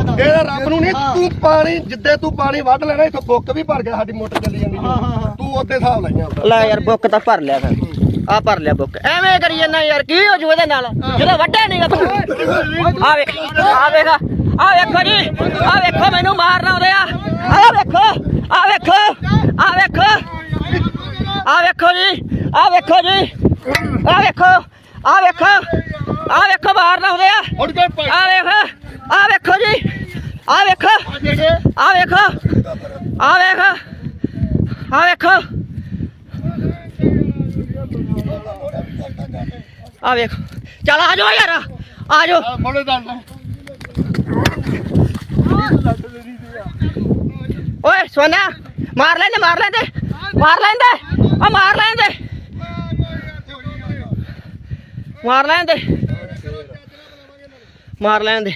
ਇਹਦਾ ਰੱਬ ਨੂੰ ਨਹੀਂ ਤੂੰ ਪਾਣੀ ਜਿੱਦੇ ਤੂੰ ਪਾਣੀ ਵੱਢ ਲੈਣਾ ਇੱਥੋਂ ਬੁੱਕ ਵੀ ਭਰ ਗਿਆ ਸਾਡੀ ਮੋਟਰ ਚੱਲੀ ਜਾਂਦੀ ਹਾਂ। ਤੂੰ ਉਹਦੇ ਹਿਸਾਬ ਲਾਈਆਂ ਲੈ ਯਾਰ ਬੁੱਕ ਤਾਂ ਭਰ ਲਿਆ ਫਿਰ। ਆ ਭਰ ਲਿਆ ਬੁੱਕ। ਐਵੇਂ ਕਰੀ ਜਾਂਦਾ ਯਾਰ ਕੀ ਹੋ ਜੂ ਇਹਦੇ ਨਾਲ? ਜਦੋਂ ਵੱਡਾ ਨਹੀਂਗਾ ਤੂੰ। ਆ ਵੇਖ ਆ ਵੇਖ ਆ ਵੇਖੋ ਜੀ ਆ ਵੇਖੋ ਮੈਨੂੰ ਮਾਰਨਾ ਉਹਦੇ ਆ। ਆ ਵੇਖੋ ਆ ਵੇਖੋ ਆ ਵੇਖੋ ਆ ਵੇਖੋ ਜੀ ਆ ਵੇਖੋ ਜੀ ਆ ਵੇਖੋ ਆ ਵੇਖੋ ਆ ਵੇਖੋ ਮਾਰਨਾ ਉਹਦੇ ਆ। ਆ ਆ ਵੇਖੋ ਆ ਵੇਖ ਆ ਵੇਖੋ। ਆ ਵੇਖ। ਚੱਲ ਆ ਜਾਓ ਯਾਰ ਆ ਜਾਓ। ਮੋੜੇ ਦੱਸ ਓਏ ਸੋਨਾ ਮਾਰ ਲੈਂਦੇ ਮਾਰ ਲੈਂਦੇ ਮਾਰ ਲੈਂਦੇ। ਆ ਮਾਰ ਲੈਂਦੇ। ਮਾਰ ਲੈਂਦੇ। ਮਾਰ ਲੈਂਦੇ।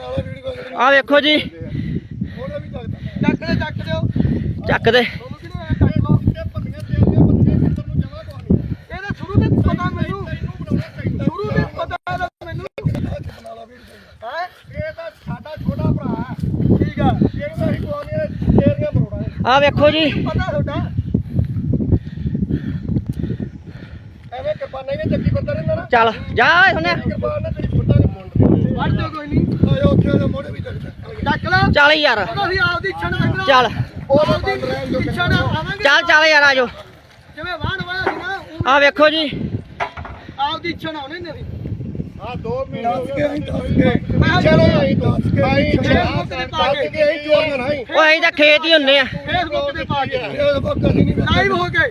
ਆ ਵੇਖੋ ਜੀ। ਚੱਕ ਦੇ ਚੱਕ ਦਿਓ। ਚੱਕ ਦੇ। ਆ। ਵੇਖੋ ਜੀ। ਪਤਾ ਤੁਹਾਡਾ? ਐਵੇਂ ਕਿਰਪਾਨਾਂ ਹੀ ਚੱਕੀ ਬੰਦਾ ਰਹਿੰਦਾ ਨਾ। ਚੱਲ ਜਾ ਓਏ ਹੁਣੇ। ਕਿਰਪਾਨ ਨਾਲ ਤੇਰੀ ਫੁੱਟਾਂ ਦੇ ਮੁੰਡ। ਵੱਢ ਦਿਓ ਕੋਈ ਨਹੀਂ ਚੱਲ ਯਾਰ। ਚੱਲ। ਚੱਲ। ਚੱਲ ਯਾਰ ਜਿਵੇਂ ਵਾਹਣ ਵਾਇਆ ਸੀ ਨਾ ਆ ਵੇਖੋ ਜੀ। ਆਪਦੀ ਇੱਛਾ ਨੇ ਅਸੀਂ। ਆ 2 ਮਿੰਟ ਦੱਸ ਕੇ ਨਹੀਂ ਦੱਸ ਕੇ। ਚਲੋ ਆਈ ਦੱਸ ਕੇ ਆਈ ਫੇਸਬੁੱਕ ਤੇ ਪਾ ਕੇ। ਦੱਸ ਕੇ ਆਈ ਚੋਰ ਨਹੀਂ ਓਏ ਅਸੀਂ ਤਾਂ ਖੇਤ ਹੀ ਹੁੰਨੇ ਆ। ਫੇਸਬੁੱਕ ਤੇ ਪਾ ਕੇ। ਨਹੀਂ ਲਾਈਵ ਹੋ ਕੇ।